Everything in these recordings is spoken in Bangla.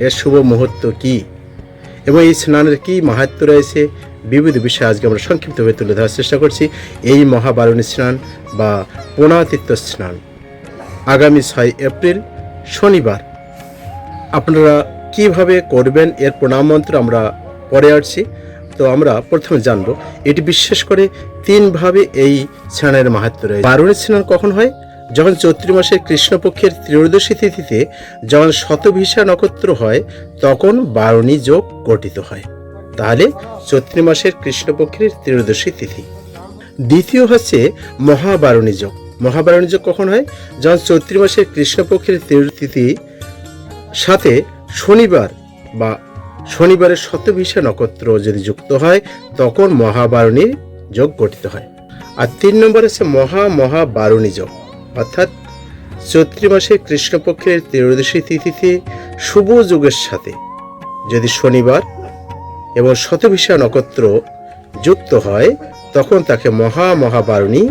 এর শুভ মুহূর্ত কি? এবং এই স্নানের কি মাহাত্ম রয়েছে? বিবিধ বিষয়ে আজকে আমরা সংক্ষিপ্তভাবে তুলে ধরার চেষ্টা করছি। এই মহাবারণী স্নান বা পোনাতীর্থ স্নান। আগামী ছয় এপ্রিল, শনিবার। আপনারা কীভাবে করবেন? এর প্রণাম মন্ত্র আমরা পরে আসছি। তো আমরা প্রথমে জানব, এটি বিশেষ করে তিনভাবে এই স্নানের মাহাত্ম রয়েছে। বারুণী স্নান কখন হয়? যখন চৈত্র মাসের কৃষ্ণপক্ষের ত্রয়োদশী তিথিতে যখন শতভিসা নক্ষত্র হয়, তখন বারুণী যোগ গঠিত হয়। তাহলে চৈত্র মাসের কৃষ্ণপক্ষের ত্রয়োদশী তিথি। দ্বিতীয় হচ্ছে মহাবারণী যোগ। মহাবারণী যোগ কখন হয়? যখন চৈত্র মাসের কৃষ্ণপক্ষের তিথি সাথে শনিবার বা শনিবারের শতভিসা নক্ষত্র যদি যুক্ত হয়, তখন মহাবারণীর যোগ গঠিত হয়। আর তিন নম্বর হচ্ছে মহা মহাবারণী যোগ। অর্থাৎ চৈত্র মাসের কৃষ্ণপক্ষের ত্রয়োদশী তিথিতে শুভ যুগের সাথে যদি শনিবার এবং শতভিসা নক্ষত্র যুক্ত হয়, তখন তাকে মহা মহাবারণী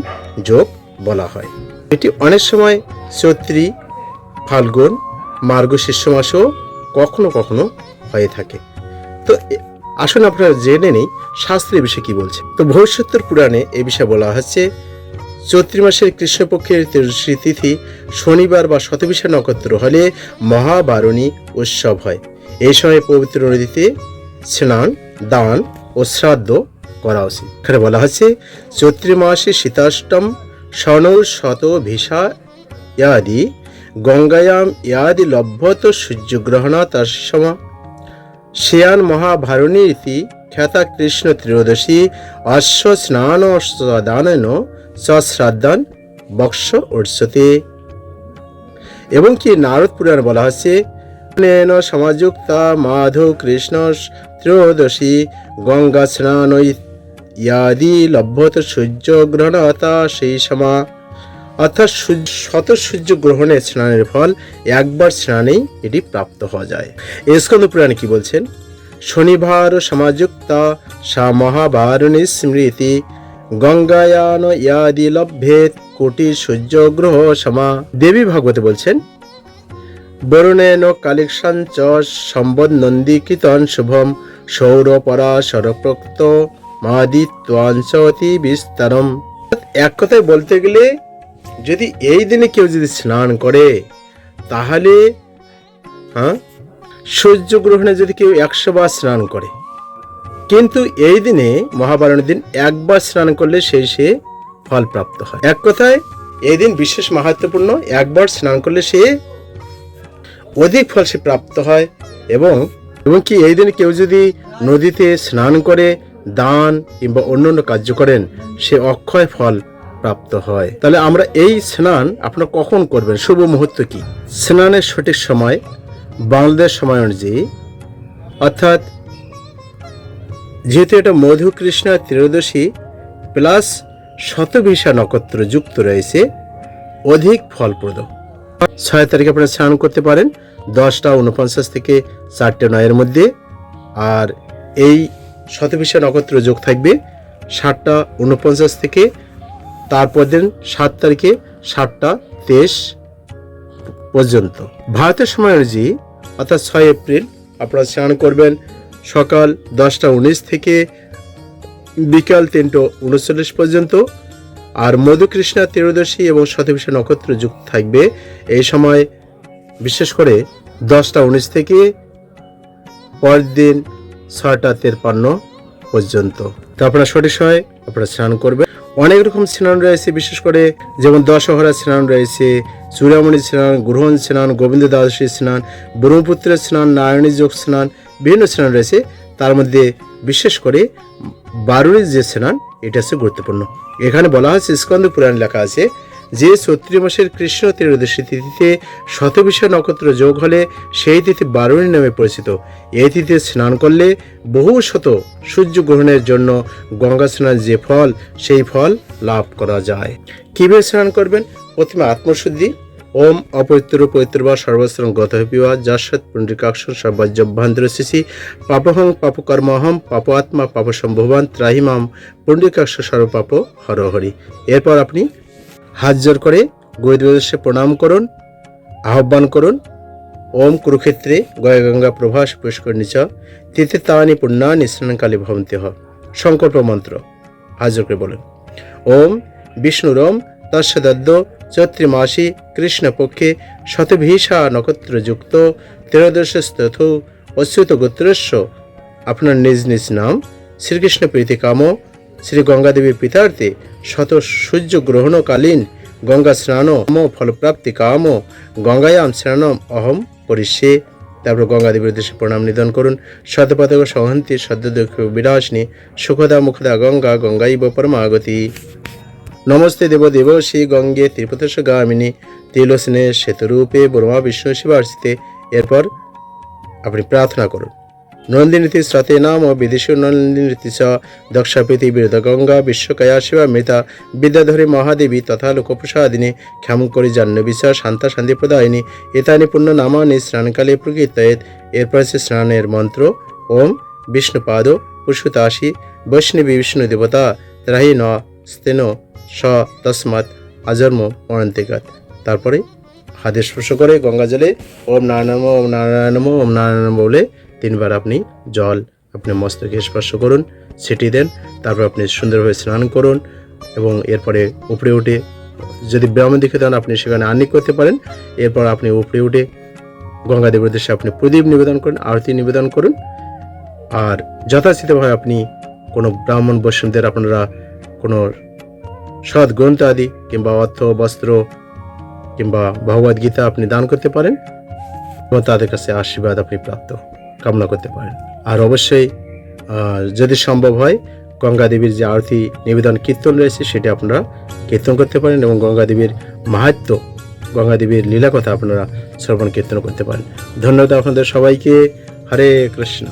যোগ বলা হয়। এটি অনেক সময় চৈত্রী, ফাল্গুন মার্গশীর্ষ মাসেও কখনো কখনো হয়ে থাকে। তো আসুন আপনারা জেনে নেই, শাস্ত্রের বিষয়ে কি বলছে? তো ভবিষ্যত্তর পুরাণে এ বিষয়ে বলা হচ্ছে চৈত্রী মাসের কৃষ্ণপক্ষের ত্রয়োদশী তিথি শনিবার বা শতবিশা নক্ষত্র হলে মহাবারণী উৎসব হয়। এই সময় পবিত্র নদীতে স্নান, দান ও শ্রাদ্ধ করা উচিত। এখানে বলা হচ্ছে চৈত্রী মাসে শীতাষ্টম, স্বর্ণর শত ভিসা ইয়াদি গঙ্গায়াম ইয়াদি লভ্যত সূর্যগ্রহণা তার সমা শেয়ান মহাভারণী ইতি খ্যাতা কৃষ্ণ ত্রয়োদশী অশ্ব স্নান দানন সশ্রাদ্ধান বক্স উৎসতে এবং কি নারদ পুরাণ বলা হচ্ছে সমাযুক্তা মাধব কৃষ্ণ ত্রয়োদশী গঙ্গা স্নান ইয়াদি লভ্যত সূর্য গ্রহণতা সেই সমা। অর্থাৎ শত সূর্য গ্রহণের স্নানের ফল একবার স্নানেই এটি প্রাপ্ত হওয়া যায়। স্কন্দ পুরাণে কি বলছেন? শনিবার সমাযুক্তা সা মহাবারণী স্মৃতি গঙ্গায়ান ইয়াদি লভ্যেত কোটি সূর্যগ্রহ সমা। দেবী ভাগবতে বলছেন, বরুণেন কালিকসাঞ্চ সম্বদ নন্দী কীর্তন শুভম, সৌরপরা সরপ্রক্ত মাদিত্বাঞ্চতি বিস্তারম। এক কথায় বলতে গেলে, যদি এই দিনে কেউ যদি স্নান করে, তাহলে হ্যাঁ সূর্যগ্রহণে যদি কেউ একশো বার স্নান করে কিন্তু এই দিনে মহাবারণের দিন একবার স্নান করলে সেই সে ফল প্রাপ্ত হয়। এক কথায়, এই দিন বিশেষ মাহাত্মপূর্ণ একবার স্নান করলে সে অধিক ফল সে প্রাপ্ত হয় এবং এবং কি এই দিন কেউ যদি নদীতে স্নান করে, দান কিংবা অন্যান্য কার্য করেন, সে অক্ষয় ফল প্রাপ্ত হয়। তাহলে আমরা এই স্নান আপনারা কখন করবেন? শুভ মুহূর্ত কি? স্নানের সঠিক সময় বাংলাদেশ সময় অনুযায়ী, অর্থাৎ যেহেতু এটা মধু কৃষ্ণ ত্রয়োদশী প্লাস শতভিসা নক্ষত্র যুক্ত রয়েছে, অধিক ফলপ্রদ। ছয় তারিখে আপনারা স্নান করতে পারেন, দশটা উনপঞ্চাশ থেকে চারটে নয়ের মধ্যে। আর এই শতভিসা নক্ষত্র যোগ থাকবে সাতটা উনপঞ্চাশ থেকে, তারপর দিন সাত তারিখে সাতটা তেইশ পর্যন্ত। ভারতের সময় অনুযায়ী, অর্থাৎ ছয় এপ্রিল, আপনারা স্নান করবেন সকাল দশটা উনিশ থেকে বিকাল তিনটো উনচল্লিশ পর্যন্ত। আর মধুকৃষ্ণা ত্রয়োদশী এবং শতভিষা নক্ষত্র যুক্ত থাকবে এই সময়, বিশেষ করে দশটা উনিশ থেকে পরের দিন ছয়টা তেরপান্ন পর্যন্ত। তো আপনারা সঠিক সময় আপনারা স্নান করবেন। অনেক রকম স্নান রয়েছে, বিশেষ করে যেমন দশহরা স্নান রয়েছে চূড়ামণি স্নান, গ্রহণ স্নান গোবিন্দ দ্বাদশী স্নান, ব্রহ্মপুত্রের স্নান, নারায়ণী যোগ স্নান বিভিন্ন স্নান রয়েছে, তার মধ্যে বিশেষ করে বারুণীর যে স্নান এটা হচ্ছে গুরুত্বপূর্ণ। এখানে বলা হয়েছে স্কন্দ পুরাণ লেখা আছে যে চৈত্রী মাসের কৃষ্ণ ত্রয়োদশী তিথিতে শতবিষা নক্ষত্র যোগ হলে সেই তিথি বারুণী নামে পরিচিত। এই তিথিতে স্নান করলে বহু শত সূর্য গ্রহণের জন্য গঙ্গা স্নান যে ফল, সেই ফল লাভ করা যায়। কীভাবে স্নান করবেন? প্রথমে আত্মশুদ্ধি ওম অপবিত্র পবিত্র বা সর্বস্ত্রং গত পিবা যাসৎ পুণ্ডিকাক্ষর সর্বাজ্যভ্যান্তর শিশি। পাপহং পাপকর্মহম পাপ আত্মা পাপ সম্ভবান ত্রাহিমাম পুণ্ডিকাক্ষ সর্বপাপ হরহরি। এরপর আপনি হাত জোর করে গুরুদেবদেশে প্রণাম করুন, আহ্বান করুন, ওম কুরুক্ষেত্রে গঙ্গা প্রভাস পুষ্করণী চ তীর্থানি পুণ্যানি স্নানকালে ভবন্তি হ সংকল্প মন্ত্র হাজির করে বলেন। ওম বিষ্ণুরম তস্যদদ্য চৈত্রী মাসি কৃষ্ণপক্ষে শতভীষা নক্ষত্রযুক্ত ত্রয়োদশস্তথ অচ্যুত গোত্রস্য আপনার নিজ নিজ নাম শ্রীকৃষ্ণ প্রীতি কাম শ্রী গঙ্গাদেবীর পিতার্থে শত সূর্য গ্রহণকালীন গঙ্গা স্নান ফলপ্রাপ্তি কাম গঙ্গায়াম স্নানম অহম করিষ্যে তারপর গঙ্গাদেবীর উদ্দেশ্যে প্রণাম নিধন করুন শতপদক সহন্তি সদ্যদক্ষ বিনাশিনী সুখদা মুখদা গঙ্গা গঙ্গাইব পরমাগতি নমস্তে দেব দেব শ্রী গঙ্গে ত্রিপতস গামিনী তিলসনে সেতুরূপে ব্রহ্মা বিষ্ণু শিবার্ষিতে এরপর আপনি প্রার্থনা করুন। নন্দিনীতি স্রতে নাম ও বিদেশীয় নন্দিনীতি চ। দক্ষাপীতি বীরদ গঙ্গা বিশ্বকয়া শিবা মৃতা বিদ্যাধরী মহাদেবী তথা লোকপ্রসাদিনী ক্ষমকরি জাহ্নবিচা শান্তা শান্তি প্রদায়িনী। এতানি পূর্ণ নামানি স্নানকালে প্রকীর্তয়েত। এরপর আছে স্নানের মন্ত্র। ওম বিষ্ণুপাদ পুষ্পতাশি বৈষ্ণবী বিষ্ণু দেবতা। ত্রাহি ন। স্তেন স তসমাৎ আজন্ম মরন্তিকাত তারপরে হাতে স্পর্শ করে গঙ্গা জলে, ওম নারায়ণ ওম নারায়ণ ওম নারায়ণ বলে তিনবার আপনি জল, আপনি মস্তকে স্পর্শ করুন ছিটিয়ে দেন, তারপর আপনি সুন্দরভাবে স্নান করুন এবং এরপরে উপরে উঠে, যদি ব্রাহ্মণ দিকে দেন আপনি সেখানে আনিক করতে পারেন, এরপর আপনি উপরে উঠে গঙ্গা গঙ্গাদেবের উদ্দেশ্যে আপনি প্রদীপ নিবেদন করুন, আরতি নিবেদন করুন। আর যথাচিতভাবে আপনি কোনো ব্রাহ্মণ, বৈষ্ণবদের আপনারা কোনো সৎ গ্রন্থ আদি কিংবা অর্থ, বস্ত্র কিংবা ভগবদ গীতা আপনি দান করতে পারেন এবং তাদের কাছে আশীর্বাদ আপনি প্রাপ্ত কামনা করতে পারেন। আর অবশ্যই যদি সম্ভব হয়, গঙ্গা দেবীর যে আরতি নিবেদন কীর্তন রয়েছে, সেটি আপনারা কীর্তন করতে পারেন এবং গঙ্গা দেবীর মাহাত্ম গঙ্গা দেবীর লীলা কথা আপনারা শ্রবণ কীর্তন করতে পারেন। ধন্যবাদ আপনাদের সবাইকে। হরে কৃষ্ণ।